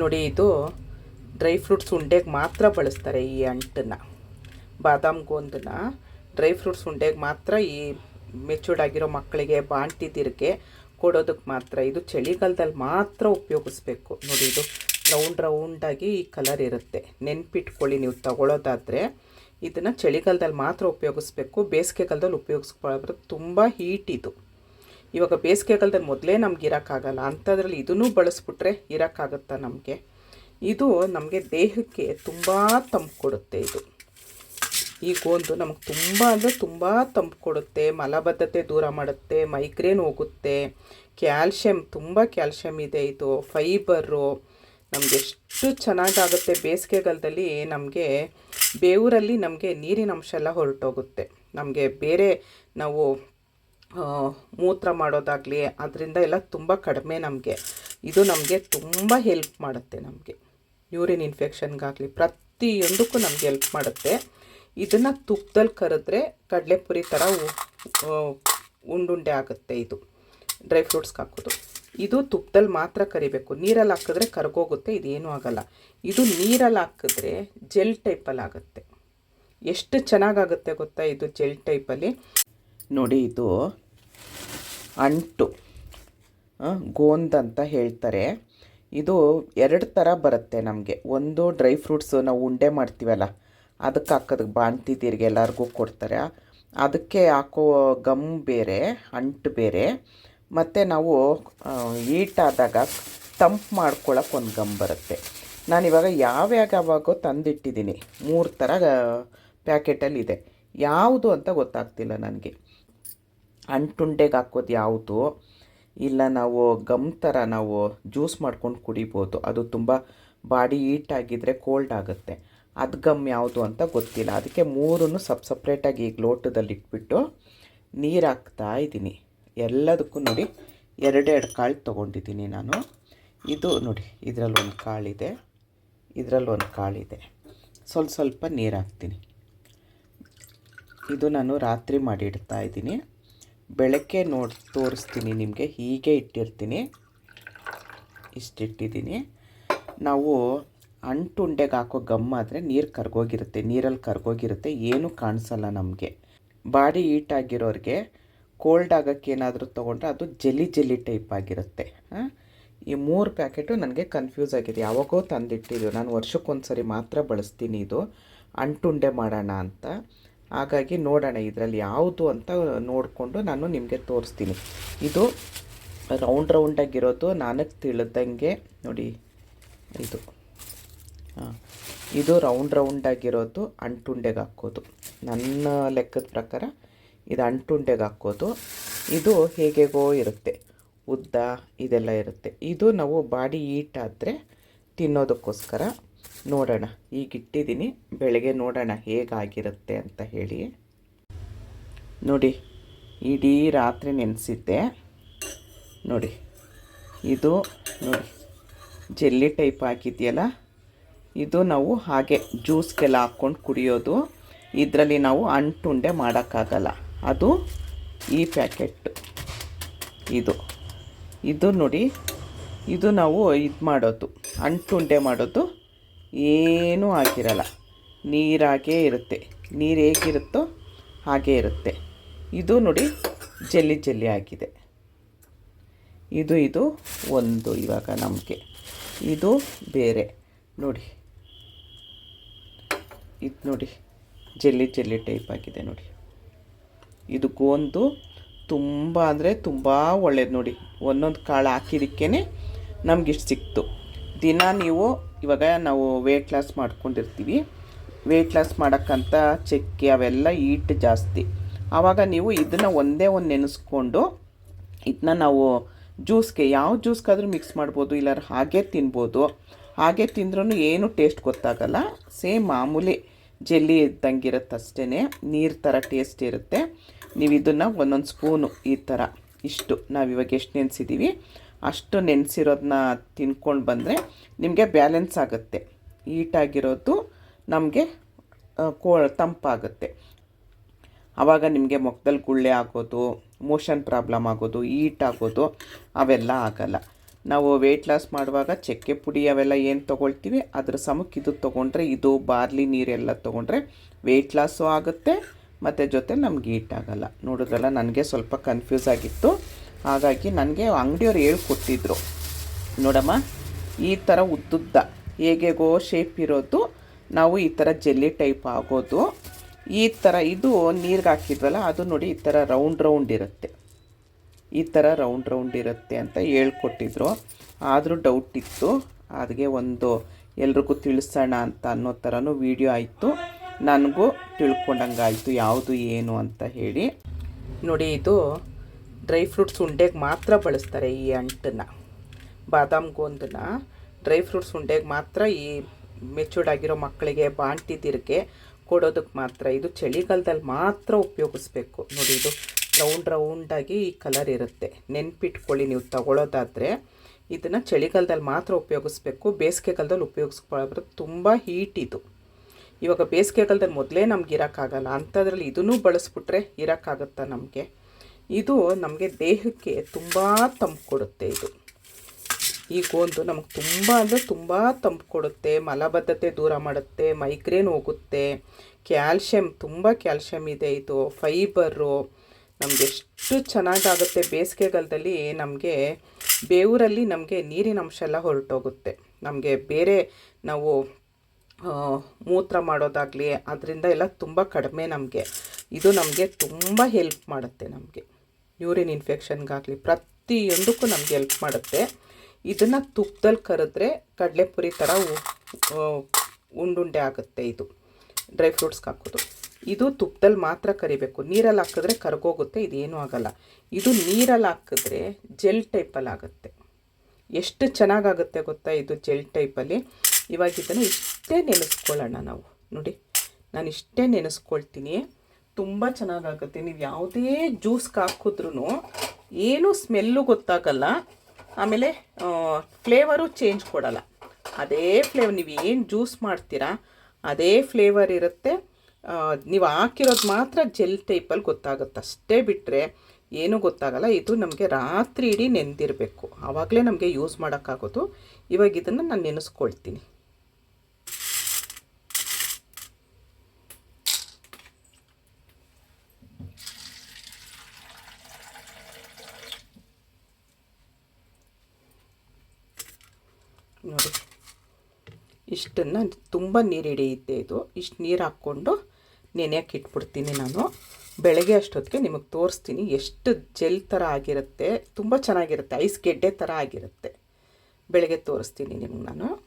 ನೋಡಿ, ಇದು dry fruits ಉಂಡೆಗೆ ಮಾತ್ರ ಬಳಸ್ತಾರೆ ಈ ಅಂಟನ್ನ. ಬಾದಾಮ್ ಗೋಂದನ್ನ ಡ್ರೈ ಫ್ರೂಟ್ಸ್ ಉಂಡೆಗೆ ಮಾತ್ರ ಈ ಮೆಚೂರ್ಡ್ ಆಗಿರೋ ಮಕ್ಕಳಿಗೆ ಬಾಂಟಿ ತಿರುಗೆ ಕೊಡೋದಕ್ಕೆ ಮಾತ್ರ, ಇದು ಚಳಿಗಾಲದಲ್ಲಿ ಮಾತ್ರ ಉಪಯೋಗಿಸ್ಬೇಕು. ನೋಡಿ, ಇದು ರೌಂಡ್ ರೌಂಡಾಗಿ ಈ ಕಲರ್ ಇರುತ್ತೆ. ನೆನ್ಪಿಟ್ಕೊಳ್ಳಿ ನೀವು ತಗೊಳ್ಳೋದಾದರೆ ಇದನ್ನು ಚಳಿಗಾಲದಲ್ಲಿ ಮಾತ್ರ ಉಪಯೋಗಿಸ್ಬೇಕು. ಬೇಸಿಗೆಗಾಲದಲ್ಲಿ ಉಪಯೋಗಿಸ್ಕೊಳ್ಳೋದು ತುಂಬ ಹೀಟ್ ಇದು. ಇವಾಗ ಬೇಸಿಗೆಗಾಲದಲ್ಲಿ ಮೊದಲೇ ನಮ್ಗೆ ಇರೋಕ್ಕಾಗಲ್ಲ, ಅಂಥದ್ರಲ್ಲಿ ಇದನ್ನು ಬಳಸ್ಬಿಟ್ರೆ ಇರೋಕ್ಕಾಗತ್ತಾ ನಮಗೆ? ಇದು ನಮಗೆ ದೇಹಕ್ಕೆ ತುಂಬ ತಂಪು ಕೊಡುತ್ತೆ ಇದು. ಈ ಗೋಂದು ನಮಗೆ ತುಂಬ ಅಂದರೆ ತುಂಬ ತಂಪು ಕೊಡುತ್ತೆ, ಮಲಬದ್ಧತೆ ದೂರ ಮಾಡುತ್ತೆ, ಮೈಗ್ರೇನ್ ಹೋಗುತ್ತೆ, ಕ್ಯಾಲ್ಶಿಯಂ, ತುಂಬ ಕ್ಯಾಲ್ಶಿಯಂ ಇದೆ ಇದು, ಫೈಬರು, ನಮಗೆ ಎಷ್ಟು ಚೆನ್ನಾಗಾಗುತ್ತೆ ಬೇಸಿಗೆಗಾಲದಲ್ಲಿ ನಮಗೆ, ಬೇವರಲ್ಲಿ ನಮಗೆ ನೀರಿನ ಅಂಶ ಎಲ್ಲ ಹೊರಟೋಗುತ್ತೆ. ನಮಗೆ ಬೇರೆ ನಾವು ಮೂತ್ರ ಮಾಡೋದಾಗಲಿ, ಅದರಿಂದ ಎಲ್ಲ ತುಂಬ ಕಡಿಮೆ ನಮಗೆ. ಇದು ನಮಗೆ ತುಂಬ ಹೆಲ್ಪ್ ಮಾಡುತ್ತೆ ನಮಗೆ. ಯೂರಿನ್ ಇನ್ಫೆಕ್ಷನ್ಗಾಗಲಿ ಪ್ರತಿಯೊಂದಕ್ಕೂ ನಮ್ಗೆ ಹೆಲ್ಪ್ ಮಾಡುತ್ತೆ. ಇದನ್ನು ತುಪ್ಪದಲ್ಲಿ ಕರೆದ್ರೆ ಕಡಲೆಪುರಿ ಥರ ಉಂಡುಂಡೆ ಆಗುತ್ತೆ ಇದು. ಡ್ರೈ ಫ್ರೂಟ್ಸ್ಗೆ ಹಾಕೋದು. ಇದು ತುಪ್ಪದಲ್ಲಿ ಮಾತ್ರ ಕರಿಬೇಕು. ನೀರಲ್ಲಿ ಹಾಕಿದ್ರೆ ಕರ್ಗೋಗುತ್ತೆ, ಇದೇನೂ ಆಗಲ್ಲ. ಇದು ನೀರಲ್ಲಿ ಹಾಕಿದ್ರೆ ಜೆಲ್ ಟೈಪಲ್ಲಿ ಆಗುತ್ತೆ. ಎಷ್ಟು ಚೆನ್ನಾಗಾಗುತ್ತೆ ಗೊತ್ತಾ ಇದು ಜೆಲ್ ಟೈಪಲ್ಲಿ ನೋಡಿ ಇದು ಅಂಟು. ಗೋಂದ್ ಅಂತ ಹೇಳ್ತಾರೆ. ಇದು ಎರಡು ಥರ ಬರುತ್ತೆ ನಮಗೆ. ಒಂದು ಡ್ರೈ ಫ್ರೂಟ್ಸು ನಾವು ಉಂಡೆ ಮಾಡ್ತೀವಲ್ಲ, ಅದಕ್ಕೆ ಹಾಕೋದಕ್ಕೆ ಬಾಣ್ತಿದ್ದೀರಿಗೆ ಎಲ್ಲರಿಗೂ ಕೊಡ್ತಾರೆ. ಅದಕ್ಕೆ ಹಾಕೋ ಗಮ್ ಬೇರೆ, ಅಂಟು ಬೇರೆ. ಮತ್ತು ನಾವು ಈಟಾದಾಗ ತಂಪು ಮಾಡ್ಕೊಳಕ್ಕೆ ಒಂದು ಗಮ್ ಬರುತ್ತೆ. ನಾನಿವಾಗ ಯಾವ ಯಾವಾಗೋ ತಂದಿಟ್ಟಿದ್ದೀನಿ ಮೂರು ಥರ ಪ್ಯಾಕೆಟಲ್ಲಿ ಇದೆ. ಯಾವುದು ಅಂತ ಗೊತ್ತಾಗ್ತಿಲ್ಲ ನನಗೆ. ಅಂಟುಂಡೆಗೆ ಹಾಕೋದು ಯಾವುದು? ಇಲ್ಲ ನಾವು ಗಮ್ ಥರ ನಾವು ಜ್ಯೂಸ್ ಮಾಡ್ಕೊಂಡು ಕುಡಿಬೋದು. ಅದು ತುಂಬ ಬಾಡಿ ಹೀಟ್ ಆಗಿದ್ದರೆ ಕೋಲ್ಡ್ ಆಗುತ್ತೆ. ಅದು ಗಮ್ ಯಾವುದು ಅಂತ ಗೊತ್ತಿಲ್ಲ. ಅದಕ್ಕೆ ಮೂರನ್ನು ಸಪ್ ಸಪ್ರೇಟಾಗಿ ಈಗ ಲೋಟದಲ್ಲಿ ಇಟ್ಬಿಟ್ಟು ನೀರು ಹಾಕ್ತಾ ಇದ್ದೀನಿ. ಎಲ್ಲದಕ್ಕೂ ನೋಡಿ ಎರಡೆರಡು ಕಾಳು ತೊಗೊಂಡಿದ್ದೀನಿ ನಾನು. ಇದು ನೋಡಿ, ಇದರಲ್ಲಿ ಒಂದು ಕಾಳಿದೆ. ಇದರಲ್ಲಿ ಒಂದು ಕಾಳಿದೆ. ಸ್ವಲ್ಪ ಸ್ವಲ್ಪ ನೀರು ಹಾಕ್ತೀನಿ. ಇದು ನಾನು ರಾತ್ರಿ ಮಾಡಿ ಇಡ್ತಾ ಇದ್ದೀನಿ. ಬೆಳಗ್ಗೆ ನೋಡಿ ತೋರಿಸ್ತೀನಿ, ನಿಮಗೆ ಹೀಗೆ ಇಟ್ಟಿರ್ತೀನಿ. ಇಷ್ಟಿಟ್ಟಿದ್ದೀನಿ. ನಾವು ಅಂಟುಂಡೆಗೆ ಹಾಕೋ ಗಮ್ ಆದರೆ ನೀರು ಕರ್ಗೋಗಿರುತ್ತೆ, ನೀರಲ್ಲಿ ಕರ್ಗೋಗಿರುತ್ತೆ, ಏನೂ ಕಾಣಿಸಲ್ಲ ನಮಗೆ. ಬಾಡಿ ಹೀಟ್ ಆಗಿರೋರಿಗೆ ಕೋಲ್ಡ್ ಆಗೋಕ್ಕೆ ಏನಾದರೂ ತೊಗೊಂಡ್ರೆ ಅದು ಜೆಲಿ ಜೆಲಿ ಟೈಪ್ ಆಗಿರುತ್ತೆ? ಈ ಮೂರು ಪ್ಯಾಕೆಟು ನನಗೆ ಕನ್ಫ್ಯೂಸ್ ಆಗಿದೆ. ಯಾವಾಗೋ ತಂದಿಟ್ಟಿದ್ದು. ನಾನು ವರ್ಷಕ್ಕೊಂದು ಸರಿ ಮಾತ್ರ ಬಳಸ್ತೀನಿ ಇದು. ಅಂಟುಂಡೆ ಮಾಡೋಣ ಅಂತ. ಹಾಗಾಗಿ ನೋಡೋಣ ಇದರಲ್ಲಿ ಯಾವುದು ಅಂತ ನೋಡಿಕೊಂಡು ನಾನು ನಿಮಗೆ ತೋರಿಸ್ತೀನಿ. ಇದು ರೌಂಡ್ ರೌಂಡಾಗಿರೋದು ನನಗೆ ತಿಳಿದಂಗೆ ನೋಡಿ, ಇದು. ಹಾಂ ಇದು ರೌಂಡ್ ರೌಂಡಾಗಿರೋದು ಅಂಟುಂಡೆಗೆ ಹಾಕೋದು. ನನ್ನ ಲೆಕ್ಕದ ಪ್ರಕಾರ ಇದು ಅಂಟುಂಡೆಗೆ ಹಾಕೋದು. ಇದು ಹೇಗೆಗೋ ಇರುತ್ತೆ. ಉದ್ದ ಇದೆಲ್ಲ ಇರುತ್ತೆ. ಇದು ನಾವು ಬಾಡಿ ಹೀಟ್ ಆದರೆ ತಿನ್ನೋದಕ್ಕೋಸ್ಕರ ನೋಡೋಣ. ಈಗ ಇಟ್ಟಿದ್ದೀನಿ. ಬೆಳಗ್ಗೆ ನೋಡೋಣ ಹೇಗಾಗಿರುತ್ತೆ ಅಂತ ಹೇಳಿ. ನೋಡಿ, ಇಡೀ ರಾತ್ರಿ ನೆನೆಸಿದ್ದೆ. ನೋಡಿ, ಇದು ನೋಡಿ, ಜೆಲ್ಲಿ ಟೈಪ್ ಹಾಕಿದೆಯಲ್ಲ? ಇದು ನಾವು ಹಾಗೆ ಜ್ಯೂಸ್ಗೆಲ್ಲ ಹಾಕ್ಕೊಂಡು ಕುಡಿಯೋದು. ಇದರಲ್ಲಿ ನಾವು ಅಂಟುಂಡೆ ಮಾಡೋಕ್ಕಾಗಲ್ಲ. ಅದು ಈ ಪ್ಯಾಕೆಟ್ ಇದು. ಇದು ನೋಡಿ, ಇದು ನಾವು ಇದು ಮಾಡೋದು ಅಂಟುಂಡೆ ಮಾಡೋದು. ಏನೂ ಹಾಕಿರಲ್ಲ. ನೀರಾಗೇ ಇರುತ್ತೆ. ನೀರು ಹೇಗಿರುತ್ತೋ ಹಾಗೇ ಇರುತ್ತೆ. ಇದು ನೋಡಿ ಜಲ್ಲಿ ಜಲ್ಲಿ ಆಗಿದೆ. ಇದು ಇದು ಒಂದು ಇವಾಗ ನಮಗೆ. ಇದು ಬೇರೆ. ನೋಡಿ. ಇದು ನೋಡಿ. ಜಲ್ಲಿ ಜಲ್ಲಿ ಟೈಪ್ ಆಗಿದೆ ನೋಡಿ. ಇದು ಗೋಂದು ತುಂಬ ಅಂದರೆ ತುಂಬ ಒಳ್ಳೇದು ನೋಡಿ. ಒಂದೊಂದು ಕಾಳು ಹಾಕಿದ್ದಕ್ಕೇ ನಮಗಿಷ್ಟು ಸಿಕ್ತು. ದಿನ ನೀವು ಇವಾಗ ನಾವು ವೇಟ್ ಲಾಸ್ ಮಾಡ್ಕೊಂಡಿರ್ತೀವಿ. ವೇಟ್ ಲಾಸ್ ಮಾಡೋಕ್ಕಂಥ ಚಕ್ಕೆ ಅವೆಲ್ಲ ಈಟ್ ಜಾಸ್ತಿ. ಆವಾಗ ನೀವು ಇದನ್ನು ಒಂದೇ ಒಂದು ನೆನೆಸ್ಕೊಂಡು ಇದನ್ನ ನಾವು ಜ್ಯೂಸ್ಗೆ ಯಾವ ಜ್ಯೂಸ್ಗಾದ್ರೂ ಮಿಕ್ಸ್ ಮಾಡ್ಬೋದು ಇಲ್ಲಾರ ಹಾಗೆ ತಿನ್ಬೋದು. ಹಾಗೆ ತಿಂದ್ರೂ ಏನು ಟೇಸ್ಟ್ ಗೊತ್ತಾಗಲ್ಲ. ಸೇಮ್ ಮಾಮೂಲಿ ಜೆಲ್ಲಿ ಇದ್ದಂಗಿರುತ್ತೆ ಅಷ್ಟೇ ನೀರು ಥರ ಟೇಸ್ಟ್ ಇರುತ್ತೆ. ನೀವು ಇದನ್ನು ಒಂದೊಂದು ಸ್ಪೂನು ಈ ಥರ ಇಷ್ಟು. ನಾವು ಇವಾಗ ಎಷ್ಟು ನೆನೆಸಿದ್ದೀವಿ ಅಷ್ಟು ನೆನೆಸಿರೋದನ್ನ ತಿನ್ಕೊಂಡು ಬಂದರೆ ನಿಮಗೆ ಬ್ಯಾಲೆನ್ಸ್ ಆಗುತ್ತೆ. ಈಟಾಗಿರೋದು ನಮಗೆ ಕೋ ತಂಪಾಗುತ್ತೆ. ಆವಾಗ ನಿಮಗೆ ಮುಖದಲ್ಲಿ ಗುಳ್ಳೆ ಆಗೋದು, ಮೋಷನ್ ಪ್ರಾಬ್ಲಮ್ ಆಗೋದು ಈಟ್ ಆಗೋದು, ಅವೆಲ್ಲ ಆಗಲ್ಲ. ನಾವು ವೆಯ್ಟ್ ಲಾಸ್ ಮಾಡುವಾಗ ಚಕ್ಕೆ ಪುಡಿ ಅವೆಲ್ಲ ಏನು ತೊಗೊಳ್ತೀವಿ? ಅದ್ರ ಸಮಕ್ಕೆ ಇದು ತೊಗೊಂಡ್ರೆ, ಇದು ಬಾರ್ಲಿ ನೀರೆಲ್ಲ ತೊಗೊಂಡ್ರೆ ವೆಯ್ಟ್ ಲಾಸು ಆಗುತ್ತೆ, ಮತ್ತು ಜೊತೆ ನಮ್ಗೆ ಈಟ್ ಆಗಲ್ಲ. ನೋಡಿದ್ರಲ್ಲ, ನನಗೆ ಸ್ವಲ್ಪ ಕನ್ಫ್ಯೂಸ್ ಆಗಿತ್ತು. ಹಾಗಾಗಿ ನನಗೆ ಅಂಗಡಿಯವ್ರು ಹೇಳ್ಕೊಟ್ಟಿದ್ರು. ನೋಡಮ್ಮ, ಈ ಥರ ಉದ್ದುದ್ದ. ಹೇಗೆಗೋ ಶೇಪ್ ಇರೋದು? ನಾವು ಈ ಥರ ಜೆಲ್ಲಿ ಟೈಪ್ ಆಗೋದು. ಈ ಥರ ಇದು ನೀರಿಗೆ ಹಾಕಿದ್ವಲ್ಲ, ಅದು ನೋಡಿ ಈ ಥರ ರೌಂಡ್ ರೌಂಡ್ ಇರುತ್ತೆ. ಈ ಥರ ರೌಂಡ್ ರೌಂಡ್ ಇರುತ್ತೆ ಅಂತ ಹೇಳ್ಕೊಟ್ಟಿದ್ರು. ಆದರೂ ಡೌಟ್ ಇತ್ತು. ಅದಕ್ಕೆ ಒಂದು, ಎಲ್ರಿಗೂ ತಿಳಿಸೋಣ ಅಂತ ಅನ್ನೋ ಥರನೂ ವೀಡಿಯೋ ಆಯಿತು. ನನಗೂ ತಿಳ್ಕೊಂಡಂಗೆ ಆಯಿತು ಯಾವುದು ಏನು ಅಂತ ಹೇಳಿ. ನೋಡಿ, ಇದು ಡ್ರೈ ಫ್ರೂಟ್ಸ್ ಉಂಡೆಗೆ ಮಾತ್ರ ಬಳಸ್ತಾರೆ ಈ ಅಂಟನ್ನು. ಬಾದಾಮ್ ಗೋಂದನ್ನ ಡ್ರೈ ಫ್ರೂಟ್ಸ್ ಉಂಡೆಗೆ ಮಾತ್ರ ಈ ಮೆಚೂರ್ಡ್ ಆಗಿರೋ ಮಕ್ಕಳಿಗೆ ಬಾಂಟಿದಿರ್ಗೆ ಕೊಡೋದಕ್ಕೆ ಮಾತ್ರ. ಇದು ಚಳಿಗಾಲದಲ್ಲಿ ಮಾತ್ರ ಉಪಯೋಗಿಸ್ಬೇಕು. ನೋಡಿ ಇದು ರೌಂಡ್ ರೌಂಡಾಗಿ ಈ ಕಲರ್ ಇರುತ್ತೆ. ನೆನ್ಪಿಟ್ಕೊಳ್ಳಿ ನೀವು ತಗೊಳ್ಳೋದಾದರೆ ಇದನ್ನು ಚಳಿಗಾಲದಲ್ಲಿ ಮಾತ್ರ ಉಪಯೋಗಿಸ್ಬೇಕು. ಬೇಸಿಗೆಗಾಲದಲ್ಲಿ ಉಪಯೋಗಿಸ್ಕೊಳ್ಳೋದು ತುಂಬ ಹೀಟ್ ಇದು. ಇವಾಗ ಬೇಸಿಗೆಗಾಲದಲ್ಲಿ ಮೊದಲೇ ನಮ್ಗೆ ಇರೋಕ್ಕಾಗಲ್ಲ. ಅಂಥದ್ರಲ್ಲಿ ಇದನ್ನು ಬಳಸ್ಬಿಟ್ರೆ ಇರೋಕ್ಕಾಗತ್ತಾ ನಮಗೆ? ಇದು ನಮಗೆ ದೇಹಕ್ಕೆ ತುಂಬ ತಂಪು ಕೊಡುತ್ತೆ ಇದು. ಈ ಗೋಂದು ನಮಗೆ ತುಂಬ ಅಂದರೆ ತುಂಬ ತಂಪು ಕೊಡುತ್ತೆ, ಮಲಬದ್ಧತೆ ದೂರ ಮಾಡುತ್ತೆ, ಮೈಗ್ರೇನ್ ಹೋಗುತ್ತೆ, ಕ್ಯಾಲ್ಶಿಯಂ, ತುಂಬ ಕ್ಯಾಲ್ಶಿಯಂ ಇದೆ ಇದು, ಫೈಬರು, ನಮಗೆ ಎಷ್ಟು ಚೆನ್ನಾಗಾಗುತ್ತೆ ಬೇಸಿಗೆಗಾಲದಲ್ಲಿ ನಮಗೆ ಬೇವರಲ್ಲಿ ನಮಗೆ ನೀರಿನ ಅಂಶ ಎಲ್ಲ ಹೊರಟೋಗುತ್ತೆ. ನಮಗೆ ಬೇರೆ ನಾವು ಮೂತ್ರ ಮಾಡೋದಾಗಲಿ, ಅದರಿಂದ ಎಲ್ಲ ತುಂಬ ಕಡಿಮೆ ನಮಗೆ. ಇದು ನಮಗೆ ತುಂಬ ಹೆಲ್ಪ್ ಮಾಡುತ್ತೆ ನಮಗೆ. ಯೂರಿನ್ ಇನ್ಫೆಕ್ಷನ್ಗಾಗಲಿ ಪ್ರತಿಯೊಂದಕ್ಕೂ ನಮ್ಗೆ ಹೆಲ್ಪ್ ಮಾಡುತ್ತೆ. ಇದನ್ನು ತುಪ್ಪದಲ್ಲಿ ಕರೆದ್ರೆ ಕಡಲೆಪುರಿ ಥರ ಉಂಡುಂಡೆ ಆಗುತ್ತೆ ಇದು. ಡ್ರೈ ಫ್ರೂಟ್ಸ್ಗೆ ಹಾಕೋದು. ಇದು ತುಪ್ಪದಲ್ಲಿ ಮಾತ್ರ ಕರಿಬೇಕು. ನೀರಲ್ಲಿ ಹಾಕಿದ್ರೆ ಕರ್ಗೋಗುತ್ತೆ, ಇದೇನೂ ಆಗಲ್ಲ. ಇದು ನೀರಲ್ಲಿ ಹಾಕಿದ್ರೆ ಜೆಲ್ ಟೈಪಲ್ಲಿ ಆಗುತ್ತೆ. ಎಷ್ಟು ಚೆನ್ನಾಗಾಗುತ್ತೆ ಗೊತ್ತಾ ಇದು ಜೆಲ್ ಟೈಪಲ್ಲಿ ಇವಾಗ ಇಷ್ಟೇ ನೆನೆಸ್ಕೊಳ್ಳೋಣ ನಾವು. ನೋಡಿ ನಾನು ಇಷ್ಟೇ ನೆನೆಸ್ಕೊಳ್ತೀನಿ. ತುಂಬ ಚೆನ್ನಾಗಾಗುತ್ತೆ. ನೀವು ಯಾವುದೇ ಜ್ಯೂಸ್ಗೆ ಹಾಕಿದ್ರೂ ಏನೂ ಸ್ಮೆಲ್ಲು ಗೊತ್ತಾಗಲ್ಲ. ಆಮೇಲೆ ಫ್ಲೇವರು ಚೇಂಜ್ ಕೊಡಲ್ಲ. ಅದೇ ಫ್ಲೇವರ್, ನೀವು ಏನು ಜ್ಯೂಸ್ ಮಾಡ್ತೀರಾ, ಅದೇ ಫ್ಲೇವರ್ ಇರುತ್ತೆ. ನೀವು ಹಾಕಿರೋದು ಮಾತ್ರ ಜೆಲ್ ಟೈಪಲ್ಲಿ ಗೊತ್ತಾಗುತ್ತೆ. ಅಷ್ಟೇ ಬಿಟ್ಟರೆ ಏನೂ ಗೊತ್ತಾಗಲ್ಲ. ಇದು ನಮಗೆ ರಾತ್ರಿ ಇಡೀ ನೆನೆದಿರಬೇಕು ಆವಾಗಲೇ ನಮಗೆ ಯೂಸ್ ಮಾಡೋಕ್ಕಾಗೋದು. ಇವಾಗ ಇದನ್ನು ನಾನು ನೆನೆಸ್ಕೊಳ್ತೀನಿ. ನೋಡಿ. ಇಷ್ಟನ್ನು ತುಂಬ ನೀರು ಹಿಡಿಯುತ್ತೆ ಇದು. ಇಷ್ಟು ನೀರು ಹಾಕ್ಕೊಂಡು ನೆನೆಯಕ್ಕೆ ಇಟ್ಬಿಡ್ತೀನಿ ನಾನು. ಬೆಳಗ್ಗೆ ಅಷ್ಟೊತ್ತಿಗೆ ನಿಮಗೆ ತೋರಿಸ್ತೀನಿ ಎಷ್ಟು ಜೆಲ್ ಥರ ಆಗಿರುತ್ತೆ. ತುಂಬ ಚೆನ್ನಾಗಿರುತ್ತೆ. ಐಸ್ ಗೆಡ್ಡೆ ಥರ ಆಗಿರುತ್ತೆ. ಬೆಳಗ್ಗೆ ತೋರಿಸ್ತೀನಿ ನಿಮ್ಗೆ ನಾನು.